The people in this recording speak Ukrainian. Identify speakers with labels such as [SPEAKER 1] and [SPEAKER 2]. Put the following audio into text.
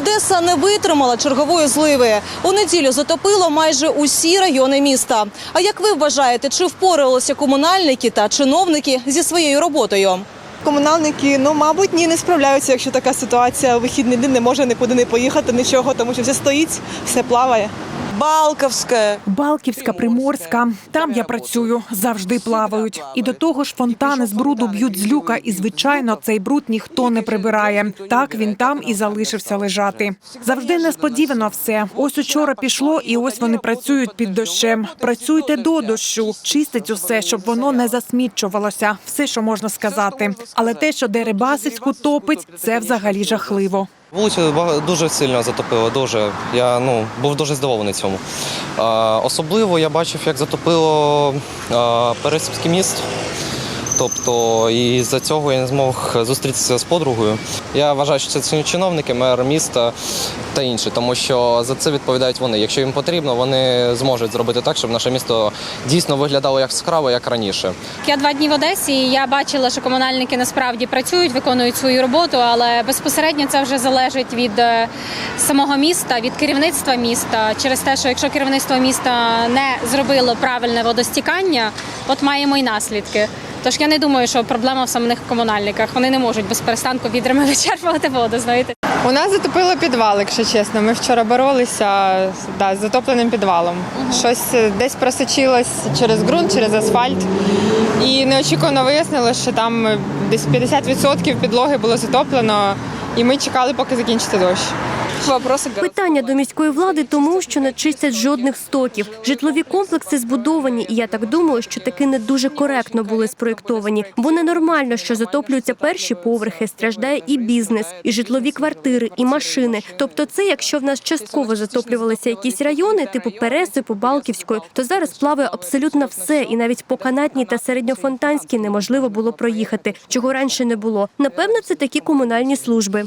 [SPEAKER 1] Одеса не витримала чергової зливи. У неділю затопило майже усі райони міста. А як ви вважаєте, чи впоралися комунальники та чиновники зі своєю роботою?
[SPEAKER 2] Комунальники, ну мабуть, ні, не справляються, якщо така ситуація. Вихідний день не може нікуди не поїхати, нічого, тому що все стоїть, все плаває.
[SPEAKER 1] Балковська.
[SPEAKER 3] Балківська, Приморська. Там я працюю, завжди плавають. І до того ж, фонтани з бруду б'ють з люка, і звичайно, цей бруд ніхто не прибирає. Так він там і залишився лежати. Завжди несподівано все. Ось учора пішло, і ось вони працюють під дощем. Працюйте до дощу, чистить усе, щоб воно не засмічувалося. Все, що можна сказати. Але те, що Дерибасицьку топить, це взагалі жахливо.
[SPEAKER 4] Вулицю дуже сильно затопило, дуже. Я ну, був дуже здивований цьому. Особливо я бачив, як затопило Пересипський міст. Тобто, і за цього я не змог зустрітися з подругою. Я вважаю, що це чиновники, мер міста та інші, тому що за це відповідають вони. Якщо їм потрібно, вони зможуть зробити так, щоб наше місто дійсно виглядало як яскраво, як раніше.
[SPEAKER 5] Я два дні в Одесі. і Я бачила, що комунальники насправді працюють, виконують свою роботу, але безпосередньо це вже залежить від е, самого міста, від керівництва міста. Через те, що якщо керівництво міста не зробило правильне водостікання, от маємо й наслідки. Тож я не думаю, що проблема в самих комунальниках. Вони не можуть без перестанку відрами вичерпувати воду. Знаєте.
[SPEAKER 6] У нас затопило підвал, якщо чесно. Ми вчора боролися да, з затопленим підвалом. Щось е, десь просочилось через ґрунт, через асфальт. І неочікувано вияснилось, що там е, десь 50% підлоги було затоплено, і ми чекали, поки закінчиться дощ.
[SPEAKER 7] Питання до міської влади тому, що не чистять жодних стоків. Житлові комплекси збудовані, і я так думаю, що таки не дуже коректно були спроєктовані. Бо ненормально, що затоплюються перші поверхи, страждає і бізнес, і житлові квартири, і машини. Тобто, це якщо в нас частково затоплювалися якісь райони, типу Пересипу, Балківської, то зараз плаває абсолютно все, і навіть по канатній та середньофонтанській неможливо було проїхати, чого раніше не було. Напевно, це такі комунальні служби.